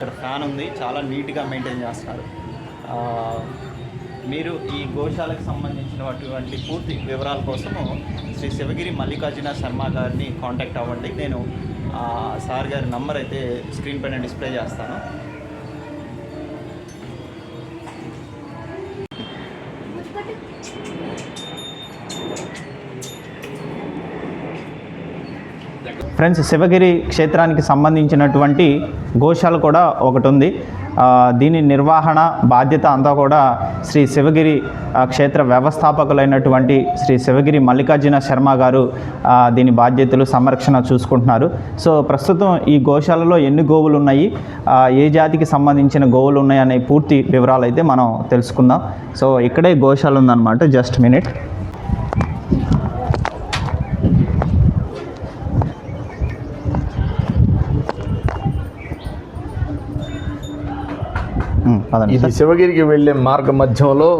ఇక్కడ ఫ్యాన్ ఉంది చాలా నీట్గా మెయింటైన్ చేస్తున్నారు. మీరు ఈ గోశాలకు సంబంధించినటువంటి పూర్తి వివరాల కోసము శ్రీ శివగిరి మల్లికార్జున శర్మ గారిని కాంటాక్ట్ అవ్వండి. నేను సార్ గారి నంబర్ అయితే స్క్రీన్ పైన డిస్ప్లే చేస్తాను. ఫ్రెండ్స్ శివగిరి క్షేత్రానికి సంబంధించినటువంటి గోశాల కూడా ఒకటి ఉంది దీని నిర్వహణ బాధ్యత అంతా కూడా శ్రీ శివగిరి క్షేత్ర వ్యవస్థాపకులైనటువంటి శ్రీ శివగిరి మల్లికార్జున శర్మ గారు దీని బాధ్యతలు సంరక్షణ చూసుకుంటున్నారు. సో ప్రస్తుతం ఈ గోశాలలో ఎన్ని గోవులు ఉన్నాయి ఏ జాతికి సంబంధించిన గోవులు ఉన్నాయి అనే పూర్తి వివరాలు అయితే మనం తెలుసుకుందాం. సో ఇక్కడే గోశాల ఉందన్నమాట జస్ట్ మినిట్. ఇది శివగిరికి వెళ్ళే మార్గ మధ్యంలో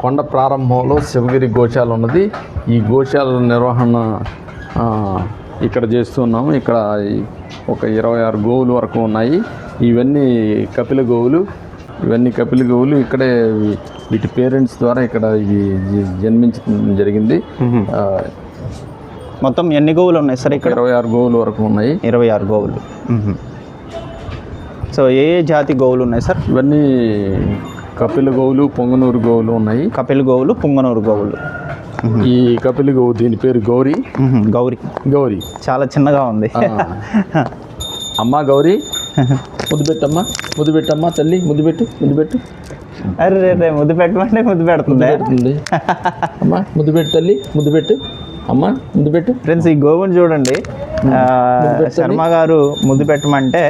కొండ ప్రారంభంలో శివగిరి గోశాల ఉన్నది. ఈ గోశాల నిర్వహణ ఇక్కడ చేస్తున్నాము. ఇక్కడ ఒక ఇరవై ఆరు గోవులు వరకు ఉన్నాయి. ఇవన్నీ కపిల గోవులు. ఇవన్నీ కపిల గోవులు ఇక్కడే వీటి పేరెంట్స్ ద్వారా ఇక్కడ ఇవి జన్మించడం జరిగింది. మొత్తం ఎన్ని గోవులు ఉన్నాయి సార్ ఇక్కడ? ఇరవై ఆరు గోవులు వరకు ఉన్నాయి. ఇరవై ఆరు గోవులు. సో ఏ ఏ జాతి గోవులు ఉన్నాయి సార్? ఇవన్నీ కపిల గోవులు పొంగనూరు గోవులు ఉన్నాయి. కపిల్ గోవులు పుంగనూరు గోవులు. ఈ కపిల గోవు దీని పేరు గౌరీ. గౌరి. గౌరీ. చాలా చిన్నగా ఉంది. అమ్మా గౌరీ. ముద్దు పెట్టమ్మా ముద్దు పెట్టమ్మా తల్లి ముద్దు పెట్టు ముద్దు పెట్టు. అరే రే ముద్దు పెట్టమంటే ముద్దు పెడుతుంది? పెడుతుంది. అమ్మా ముద్దు పెట్టు తల్లి ముద్దు పెట్టు. అమ్మా ముద్దు పెట్టు. ఫ్రెండ్స్ ఈ గోవుని చూడండి. శర్మ గారు ముద్దు పెట్టమంటే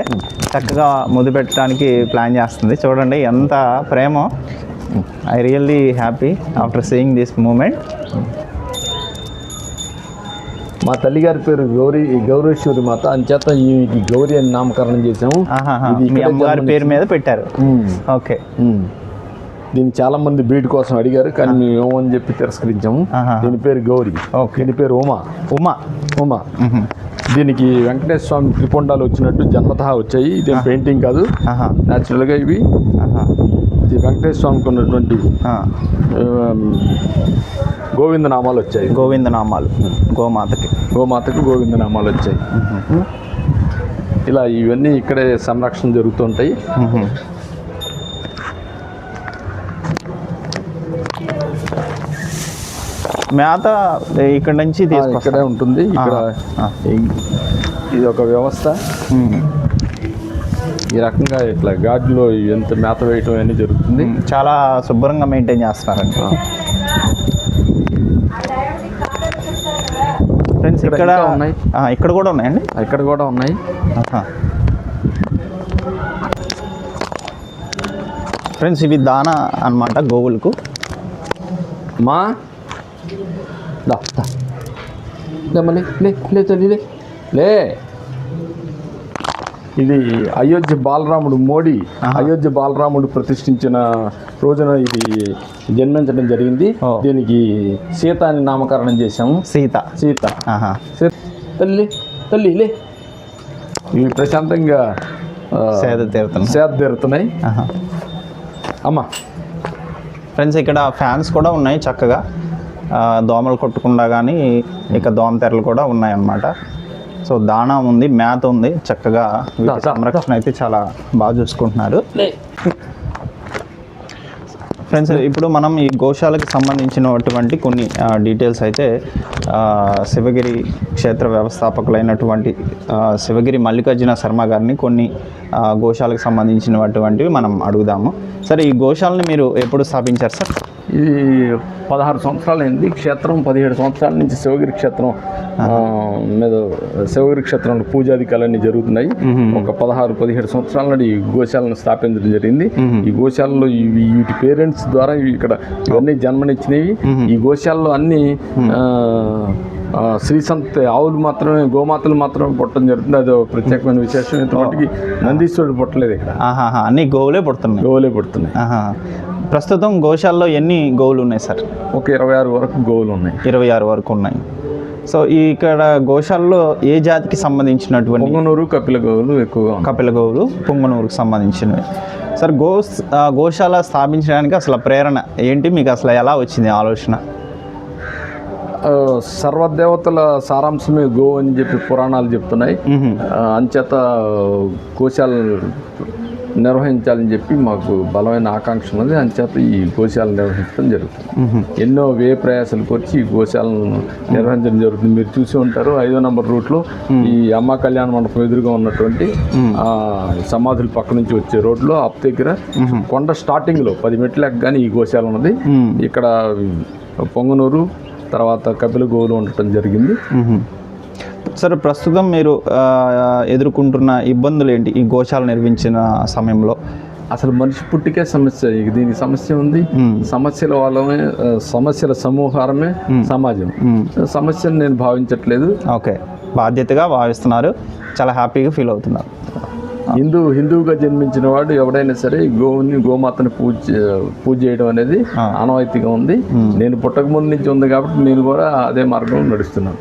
చక్కగా ముద్దు పెట్టడానికి ప్లాన్ చేస్తుంది. చూడండి ఎంత ప్రేమ. I really happy after seeing this moment మా తల్లిగారి పేరు గౌరీ గౌరీశ్వరి మాత. అంచేత ఈ గౌరీ అని నామకరణం చేసాము మీ అమ్మగారి పేరు మీద పెట్టారు. ఓకే. దీన్ని చాలా మంది బ్రీడ్ కోసం అడిగారు కానీ మేము ఏమని చెప్పి తిరస్కరించాము. దీని పేరు గౌరీ. దీని పేరు ఉమా. ఉమా. ఉమా. దీనికి వెంకటేశ్వర స్వామి త్రిపుండాలు వచ్చినట్టు జన్మతహా వచ్చాయి. ఇదేం పెయింటింగ్ కాదు. న్యాచురల్గా ఇవి. ఇది వెంకటేశ్వర స్వామికి ఉన్నటువంటి గోవింద నామాలు వచ్చాయి. గోవింద నామాలు గోమాతకి. గోమాతకు గోవింద నామాలు వచ్చాయి ఇలా ఇవన్నీ ఇక్కడే సంరక్షణ జరుగుతుంటాయి. మేత ఇక్కడ నుంచి ఇక్కడే ఉంటుంది. ఇక్కడ ఇది ఒక వ్యవస్థ. ఈ రకంగా ఇట్లా గాడిలో ఎంత మేత వేయటం అనేది జరుగుతుంది. చాలా శుభ్రంగా మెయింటైన్ చేస్తున్నారండి. ఫ్రెండ్స్ ఇక్కడ ఇక్కడ ఇంకా ఉన్నాయి. ఇక్కడ కూడా ఉన్నాయండి? ఇక్కడ కూడా ఉన్నాయి. ఫ్రెండ్స్ ఇవి దానా అన్నమాట గోవులకు. మా దా దా లే లే లే తల్లి లే లే ఇది అయోధ్య బాలరాముడు మోడీ. అయోధ్య బాలరాముడు ప్రతిష్ఠించిన రోజున ఇది జన్మించడం జరిగింది. దీనికి సీత అని నామకరణం చేశాము సీత. సీత. తల్లి తల్లి లే. ఇవి ప్రశాంతంగా సేద తీరుతుంది సేద తీరుతున్నాయి. అమ్మ. ఫ్రెండ్స్ ఇక్కడ ఫ్యాన్స్ కూడా ఉన్నాయి చక్కగా. దోమలు కొట్టకుండా కానీ ఇక దోమ తెరలు కూడా ఉన్నాయి అన్నమాట సో దాణా ఉంది మేత ఉంది చక్కగా సంరక్షణ అయితే చాలా బాగా చూసుకుంటున్నారు. ఫ్రెండ్స్ ఇప్పుడు మనం ఈ గోశాలకు సంబంధించినటువంటి కొన్ని డీటెయిల్స్ అయితే శివగిరి క్షేత్ర వ్యవస్థాపకులైనటువంటి శివగిరి మల్లికార్జున శర్మ గారిని కొన్ని గోశాలకు సంబంధించినటువంటివి మనం అడుగుదాము. సరే ఈ గోశాలని మీరు ఎప్పుడు స్థాపించారు సార్? ఇది పదహారు సంవత్సరాలు అయింది. క్షేత్రం పదిహేడు సంవత్సరాల నుంచి శివగిరి క్షేత్రం మీద శివగిరి క్షేత్రంలో పూజాధికాలన్నీ జరుగుతున్నాయి. ఒక పదహారు పదిహేడు సంవత్సరాల నుండి ఈ గోశాలను స్థాపించడం జరిగింది. ఈ గోశాలలో వీటి పేరెంట్స్ ద్వారా ఇక్కడ ఇవన్నీ జన్మనిచ్చినవి. ఈ గోశాలలో అన్ని ఆ, ఆ, శ్రీ సంత ఆవులు మాత్రమే గోమాతలు మాత్రమే పుట్టడం జరుగుతుంది. అది ప్రత్యేకమైన విశేషం. ఇంతమటికి నందీశ్వరుడు పుట్టలేదు ఇక్కడ. అన్ని గోవులే పుడుతున్నాయి. గోవులే పుడుతున్నాయి. ప్రస్తుతం గోశాలలో ఎన్ని గోవులు ఉన్నాయి సార్? ఒక ఇరవై ఆరు వరకు గోవులు ఉన్నాయి ఇరవై ఆరు వరకు ఉన్నాయి. సో ఇక్కడ గోశాలలో ఏ జాతికి సంబంధించినటువంటి పొంగనూరు కపిల గోవులు ఎక్కువగా కపిల గోవులు పొంగనూరుకు సంబంధించినవి. సార్ గో గోశాల స్థాపించడానికి అసలు ప్రేరణ ఏంటి? మీకు అసలు ఎలా వచ్చింది ఆలోచన? సర్వదేవతల సారాంశమే గో అని చెప్పి పురాణాలు చెప్తున్నాయి. అంచేత గోశాల నిర్వహించాలని చెప్పి మాకు బలమైన ఆకాంక్ష ఉన్నది. అంచేత ఈ గోశాల నిర్వహించడం జరుగుతుంది. ఎన్నో వ్యయ ప్రయాసాలు వచ్చి ఈ గోశాలను నిర్వహించడం జరుగుతుంది. మీరు చూసి ఉంటారు ఐదో నంబర్ రూట్లో ఈ అమ్మ కళ్యాణ మండపం ఎదురుగా ఉన్నటువంటి ఆ సమాధుల పక్క నుంచి వచ్చే రోడ్లో అప్ దగ్గర కొండ స్టార్టింగ్లో పది మెట్లు ఎక్కగానే ఈ గోశాల ఉన్నది. ఇక్కడ పొంగనూరు తర్వాత కపిల గోవులు ఉండటం జరిగింది. సార్ ప్రస్తుతం మీరు ఎదుర్కొంటున్న ఇబ్బందులు ఏంటి ఈ గోశాల నిర్మించిన సమయంలో? అసలు మనిషి పుట్టికే సమస్య. దీనికి సమస్య ఉంది. సమస్యల వాళ్ళమే సమస్యల సమూహారమే సమాజం. సమస్యను నేను భావించట్లేదు. ఓకే. బాధ్యతగా భావిస్తున్నారు. చాలా హ్యాపీగా ఫీల్ అవుతున్నారు. హిందూ హిందువుగా జన్మించిన వాడు ఎవడైనా సరే గోవుని గోమాతని పూజ పూజ చేయడం అనేది. ఆనవాయితీగా ఉంది. నేను పుట్టక ముందు నుంచి ఉంది కాబట్టి నేను కూడా అదే మార్గంలో నడుస్తున్నాను.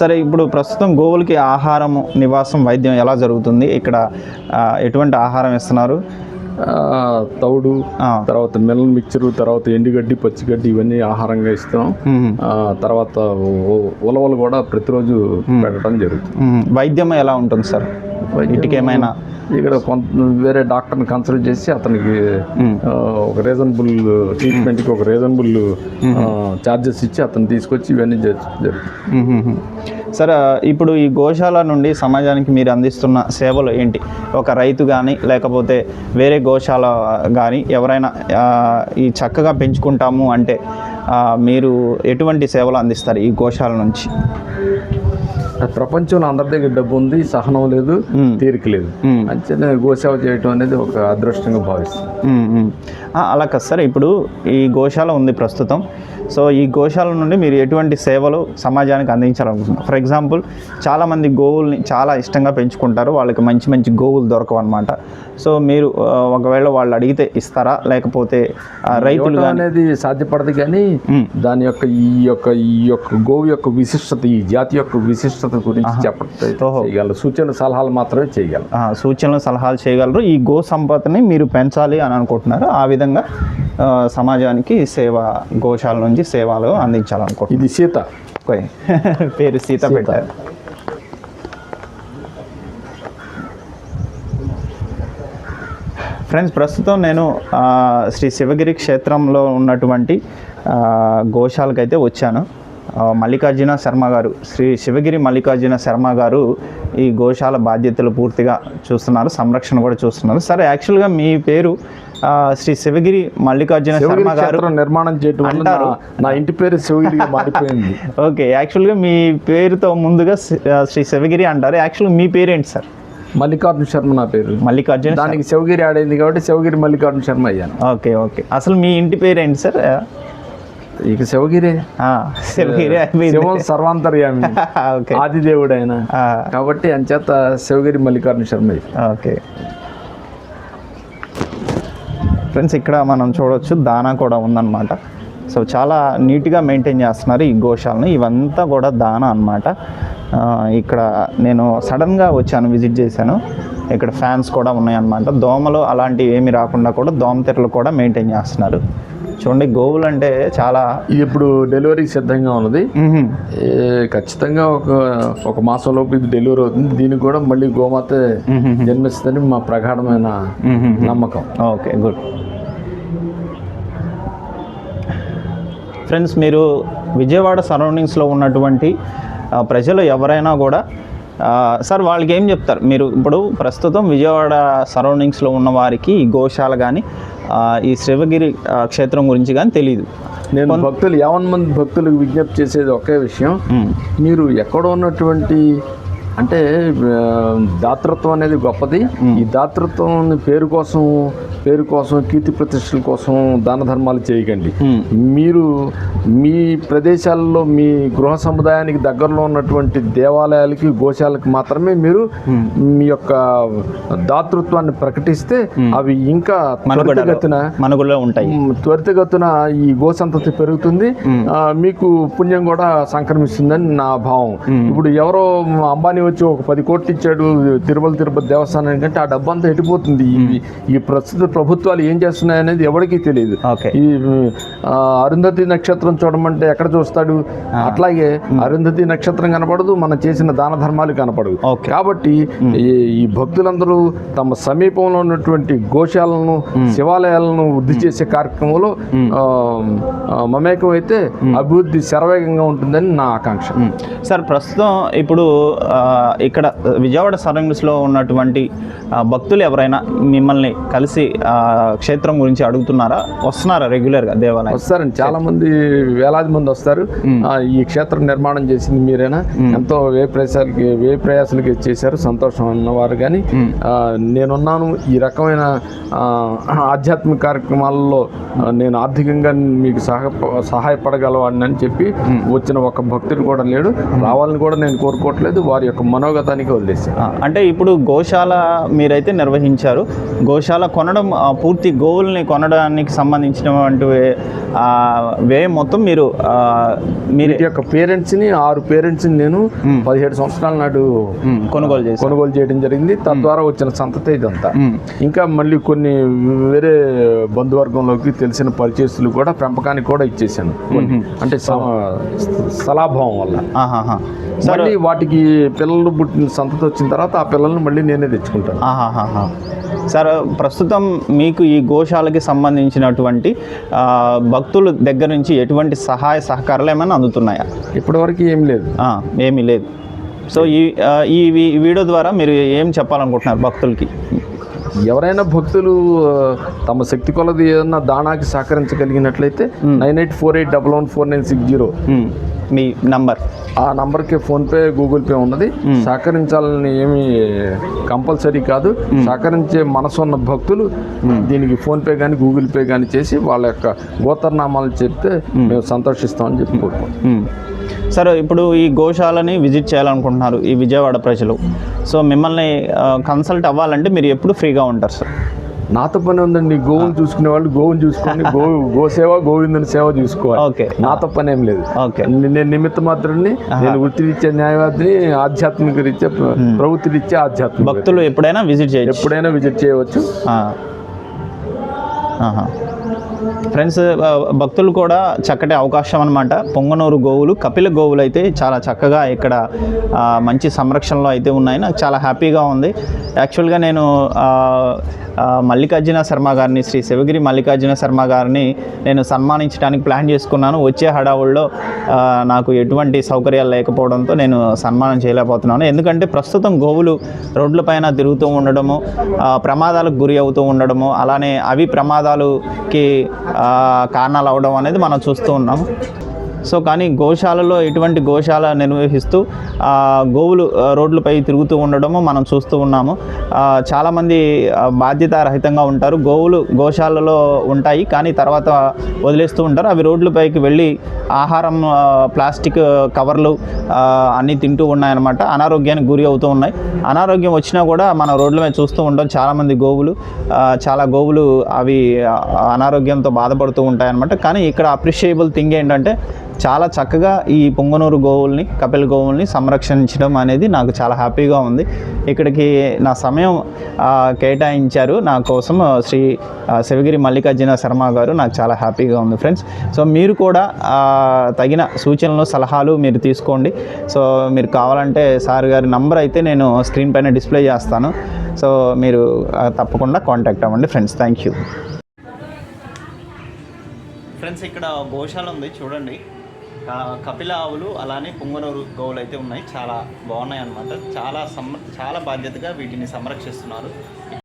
సరే ఇప్పుడు ప్రస్తుతం గోవులకి ఆహారము నివాసం వైద్యం ఎలా జరుగుతుంది? ఇక్కడ ఎటువంటి ఆహారం ఇస్తున్నారు? తౌడు. తర్వాత మిల్లన్ మిక్చరు తర్వాత ఎండుగడ్డి పచ్చిగడ్డి ఇవన్నీ ఆహారంగా ఇస్తాం తర్వాత ఉలవలు కూడా ప్రతిరోజు పెట్టడం జరుగుతుంది. వైద్యం ఎలా ఉంటుంది సార్? వీటికి ఏమైనా ఇక్కడ కొంత వేరే డాక్టర్ని కన్సల్ట్ చేసి అతనికి ఒక రీజనబుల్ ట్రీట్మెంట్కి ఒక రీజనబుల్ ఛార్జెస్ ఇచ్చి అతను తీసుకొచ్చి ఇవన్నీ జరు- జరుగుతుంది. సరే ఇప్పుడు ఈ గోశాల నుండి సమాజానికి మీరు అందిస్తున్న సేవలు ఏంటి ఒక రైతు కానీ లేకపోతే వేరే గోశాల కానీ ఎవరైనా ఈ చక్కగా పెంచుకుంటాము అంటే మీరు ఎటువంటి సేవలు అందిస్తారు ఈ గోశాల నుంచి ప్రపంచంలో అందరి దగ్గర డబ్బు ఉంది సహనం లేదు. తీరిక లేదు. అంచేత గోసేవ చేయటం అనేది ఒక అదృష్టంగా భావిస్తాను. ఆ, అలా కాదు సార్ ఇప్పుడు ఈ గోశాల ఉంది ప్రస్తుతం సో ఈ గోశాల నుండి మీరు ఎటువంటి సేవలు సమాజానికి అందించాలనుకుంటున్నారు? ఫర్ ఎగ్జాంపుల్ చాలామంది గోవుల్ని చాలా ఇష్టంగా పెంచుకుంటారు. వాళ్ళకి మంచి మంచి గోవులు దొరకవు అనమాట సో మీరు ఒకవేళ వాళ్ళు అడిగితే ఇస్తారా? లేకపోతే రైతులు అనేది సాధ్యపడదు కానీ. దాని యొక్క ఈ యొక్క ఈ యొక్క గోవు యొక్క విశిష్టత ఈ జాతి యొక్క విశిష్టత గురించి. చేయగలరు. సూచనలు సలహాలు మాత్రమే చేయగలరు. సూచనలు సలహాలు చేయగలరు. ఈ గో సంపదని మీరు పెంచాలి అని అనుకుంటున్నారు. ఆ విధంగా సమాజానికి సేవ గోశాల నుంచి సేవలు అందించాలనుకుంటున్నారు ఇది సీత. పేరు సీత పెట్టారు. ఫ్రెండ్స్ ప్రస్తుతం నేను శ్రీ శివగిరి క్షేత్రంలో ఉన్నటువంటి ఆ, గోశాలకైతే వచ్చాను. మల్లికార్జున శర్మ గారు శ్రీ శివగిరి మల్లికార్జున శర్మ గారు ఈ గోశాల బాధ్యతలు పూర్తిగా చూస్తున్నారు సంరక్షణ కూడా చూస్తున్నారు. సరే యాక్చువల్గా మీ పేరు శ్రీ శివగిరి మల్లికార్జున శివగిరి శర్మ గారు నిర్మాణం చేయటం అంటారు. నా- ఇంటి పేరు శివగిరిగా మారిపోయింది. ఓకే యాక్చువల్గా మీ పేరుతో ముందుగా శ్రీ శివగిరి అంటారు. యాక్చువల్గా మీ పేరేంటి సార్? మల్లికార్జున శర్మ నా పేరు. మల్లికార్జున దానికి శివగిరి ఆడైంది కాబట్టి శివగిరి మల్లికార్జున శర్మ అయ్యాను. Okay okay. అసలు మీ ఇంటి పేరేంటి సార్? ఇక శివగిరి శివగిరి శివం సర్వాంతర్యామి ఆదిదేవుడు ఆయన కాబట్టి అంచేత శివగిరి మల్లికార్జున శర్మ. ఓకే ఫ్రెండ్స్ ఇక్కడ మనం చూడొచ్చు దానా కూడా ఉందన్నమాట. సో చాలా నీట్గా మెయింటైన్ చేస్తున్నారు ఈ గోశాలని. ఇవంతా కూడా దానా అన్నమాట. ఆ, ఇక్కడ నేను సడన్గా వచ్చాను విజిట్ చేశాను. ఇక్కడ ఫ్యాన్స్ కూడా ఉన్నాయన్నమాట. దోమలు అలాంటివి ఏమి రాకుండా కూడా దోమతెరలు కూడా మెయింటైన్ చేస్తున్నారు. చూడండి గోవులు అంటే చాలా ఇది ఇప్పుడు డెలివరీకి సిద్ధంగా ఉన్నది. ఖచ్చితంగా ఒక ఒక మాసం లోపు ఇది డెలివరీ అవుతుంది. దీనికి కూడా మళ్ళీ గోమాత జన్మిస్తుందని మా ప్రగాఢమైన. నమ్మకం. Okay good. ఫ్రెండ్స్ మీరు విజయవాడ సరౌండింగ్స్లో ఉన్నటువంటి ప్రజలు ఎవరైనా కూడా సార్ వాళ్ళకి ఏం చెప్తారు? మీరు ఇప్పుడు ప్రస్తుతం విజయవాడ సరౌండింగ్స్లో ఉన్న వారికి గోశాల కానీ ఈ శివగిరి క్షేత్రం గురించి కానీ తెలియదు నేను భక్తులు యావన్ మంది భక్తులకు విజ్ఞప్తి చేసేది ఒకే విషయం. మీరు ఎక్కడ ఉన్నటువంటి అంటే దాతృత్వం అనేది గొప్పది. ఈ దాతృత్వం పేరు కోసం పేరు కోసం కీర్తి ప్రతిష్టల కోసం దాన ధర్మాలు చేయకండి. మీరు మీ ప్రదేశాల్లో మీ గృహ సముదాయానికి దగ్గరలో ఉన్నటువంటి దేవాలయాలకి గోశాలకు మాత్రమే మీరు మీ యొక్క దాతృత్వాన్ని ప్రకటిస్తే అవి ఇంకా త్వరితగతిన మనుగులో ఉంటాయి. త్వరితగతిన ఈ గో సంతతి పెరుగుతుంది. మీకు పుణ్యం కూడా సంక్రమిస్తుందని నా భావం. ఇప్పుడు ఎవరో అంబానీ వచ్చి ఒక పది కోట్లు ఇచ్చాడు తిరుమల తిరుపతి దేవస్థానానికి అంటే ఆ డబ్బంతా ఎటుపోతుంది? ఈ ప్రస్తుత ప్రభుత్వాలు ఏం చేస్తున్నాయి అనేది ఎవరికీ తెలియదు. ఈ అరుంధతి నక్షత్రం చూడమంటే ఎక్కడ చూస్తాడు? అట్లాగే అరుంధతి నక్షత్రం కనపడదు మనం చేసిన దాన ధర్మాలు కనపడదు ఓకే. కాబట్టి ఈ ఈ భక్తులందరూ తమ సమీపంలో ఉన్నటువంటి గోశాలను శివాలయాలను వృద్ధి చేసే కార్యక్రమంలో మమేకం అయితే అభివృద్ధి శరవేగంగా ఉంటుందని నా ఆకాంక్ష. సార్ ప్రస్తుతం ఇప్పుడు ఇక్కడ విజయవాడ సరౌండింగ్స్లో ఉన్నటువంటి భక్తులు ఎవరైనా మిమ్మల్ని కలిసి ఆ, క్షేత్రం గురించి అడుగుతున్నారా? వస్తున్నారా రెగ్యులర్గా దేవాలయం వస్తారండి. చాలా మంది వేలాది మంది వస్తారు. ఈ క్షేత్రం నిర్మాణం చేసింది మీరేనా? ఎంతో వే ప్రయాసాలకి వే ప్రయాసాలకి చేశారు సంతోషం అన్నవారు కానీ నేనున్నాను. ఈ రకమైన ఆధ్యాత్మిక కార్యక్రమాలలో నేను ఆర్థికంగా మీకు సహ సహాయపడగలవాడిని అని చెప్పి వచ్చిన ఒక భక్తుడు కూడా లేడు. రావాలని కూడా నేను కోరుకోవట్లేదు. వారి యొక్క మనోగతానికి వదిలేశాను ఆ, అంటే ఇప్పుడు గోశాల మీరైతే నిర్వహించారు. గోశాల కొనడం పూర్తి గోవుల్ని కొనడానికి సంబంధించినటువంటి వ్యయం మొత్తం మీరు మీరు యొక్క పేరెంట్స్ని ఆరు పేరెంట్స్ని నేను పదిహేడు సంవత్సరాల నాడు కొనుగోలు చేశారు. కొనుగోలు చేయడం జరిగింది. తద్వారా వచ్చిన సంతతి ఇదంతా. ఇంకా మళ్ళీ కొన్ని వేరే బంధువర్గంలోకి తెలిసిన పరిచయస్తులు కూడా పెంపకానికి కూడా ఇచ్చేసాను. అంటే స- స్థలాభావం వల్ల. మళ్ళీ వాటికి పిల్లలు పుట్టిన సంతతి వచ్చిన తర్వాత ఆ పిల్లల్ని మళ్ళీ నేనే తెచ్చుకుంటాను. సార్ ప్రస్తుతం మీకు ఈ గోశాలకి సంబంధించినటువంటి భక్తుల దగ్గర నుంచి ఎటువంటి సహాయ సహకారాలు ఏమైనా అందుతున్నాయా? ఇప్పటివరకు ఏం లేదు. ఏమీ లేదు. సో ఈ ఈ వీడియో ద్వారా మీరు ఏం చెప్పాలనుకుంటున్నారు భక్తులకి? ఎవరైనా భక్తులు తమ శక్తి కొలది ఏదన్నా దానాకి సహకరించగలిగినట్లయితే nine eight four eight double one four nine six zero. మీ నంబర్. ఆ నంబర్కి ఫోన్పే గూగుల్ పే ఉన్నది. సహకరించాలని ఏమి కంపల్సరీ కాదు. సహకరించే మనసు ఉన్న భక్తులు దీనికి ఫోన్పే కానీ గూగుల్ పే కానీ చేసి వాళ్ళ యొక్క గోతర్నామాలు చెప్తే మేము. సంతోషిస్తామని చెప్పి కోరుకుంటాం. సార్ ఇప్పుడు ఈ గోశాలని విజిట్ చేయాలనుకుంటున్నారు ఈ విజయవాడ ప్రజలు. సో మిమ్మల్ని కన్సల్ట్ అవ్వాలంటే మీరు ఎప్పుడు ఫ్రీగా ఉంటారు సార్? నాతో పని ఉందండి. గోవుని చూసుకునే వాళ్ళు గోవుని చూసుకొని గో గోసేవ గోవిందుని సేవ చూసుకోవాలి. ఓకే. నాతో పని ఏం లేదు. ఓకే. నేను నిమిత్త మాత్రుడిని నేను వృత్తి రీత్యా న్యాయవాదిని ఆధ్యాత్మిక రీత్యా ప్రవృత్తి రీత్యా ఆధ్యాత్మిక భక్తులు ఎప్పుడైనా విజిట్ చేయొచ్చు. ఎప్పుడైనా విజిట్ చేయవచ్చు. ఫ్రెండ్స్ భక్తులు కూడా చక్కటి అవకాశం అనమాట పొంగనూరు గోవులు కపిల గోవులు అయితే చాలా చక్కగా ఇక్కడ మంచి సంరక్షణలో అయితే ఉన్నాయి. నాకు చాలా హ్యాపీగా ఉంది. యాక్చువల్గా నేను మల్లికార్జున శర్మ గారిని శ్రీ శివగిరి మల్లికార్జున శర్మ గారిని నేను సన్మానించడానికి ప్లాన్ చేసుకున్నాను. వచ్చే హడావుల్లో నాకు ఎటువంటి సౌకర్యాలు లేకపోవడంతో నేను సన్మానం చేయలేకపోతున్నాను. ఎందుకంటే ప్రస్తుతం గోవులు రోడ్లపైన తిరుగుతూ ఉండడము ప్రమాదాలకు గురి అవుతూ ఉండడము అలానే అవి ప్రమాదాలకి కారణాలు అవడం అనేది మనం చూస్తూ ఉన్నాం సో కానీ గోశాలలో ఎటువంటి గోశాల నిర్వహిస్తూ గోవులు రోడ్లపై తిరుగుతూ ఉండడము మనం చూస్తూ ఉన్నాము. చాలామంది బాధ్యత బాధ్యతారహితంగా ఉంటారు. గోవులు గోశాలలో ఉంటాయి కానీ తర్వాత వదిలేస్తూ ఉంటారు. అవి రోడ్లపైకి వెళ్ళి ఆహారం ప్లాస్టిక్ కవర్లు అన్నీ తింటూ ఉన్నాయన్నమాట. అనారోగ్యానికి గురి అవుతూ ఉన్నాయి. అనారోగ్యం వచ్చినా కూడా మన రోడ్ల మీద చూస్తూ ఉంటాం. చాలామంది గోవులు చాలా గోవులు అవి అనారోగ్యంతో బాధపడుతూ ఉంటాయన్నమాట. కానీ ఇక్కడ అప్రిషియబుల్ థింగ్ ఏంటంటే చాలా చక్కగా ఈ పొంగనూరు గోవుల్ని కపిల గోవుల్ని సంరక్షించడం అనేది నాకు చాలా హ్యాపీగా ఉంది. ఇక్కడికి నా సమయం కేటాయించారు. నా కోసం శ్రీ శివగిరి మల్లికార్జున శర్మ గారు నాకు చాలా హ్యాపీగా ఉంది ఫ్రెండ్స్. సో మీరు కూడా తగిన సూచనలు సలహాలు మీరు తీసుకోండి. సో మీరు కావాలంటే సార్ గారి నంబర్ అయితే నేను స్క్రీన్ పైన డిస్ప్లే చేస్తాను. సో మీరు తప్పకుండా కాంటాక్ట్ అవ్వండి ఫ్రెండ్స్. Thank you. ఫ్రెండ్స్ ఇక్కడ గోశాల ఉంది. చూడండి. కపిల ఆవులు అలానే పుంగనూరు గోవులు అయితే ఉన్నాయి. చాలా బాగున్నాయి అన్నమాట చాలా సమ చాలా బాధ్యతగా వీటిని సంరక్షిస్తున్నారు.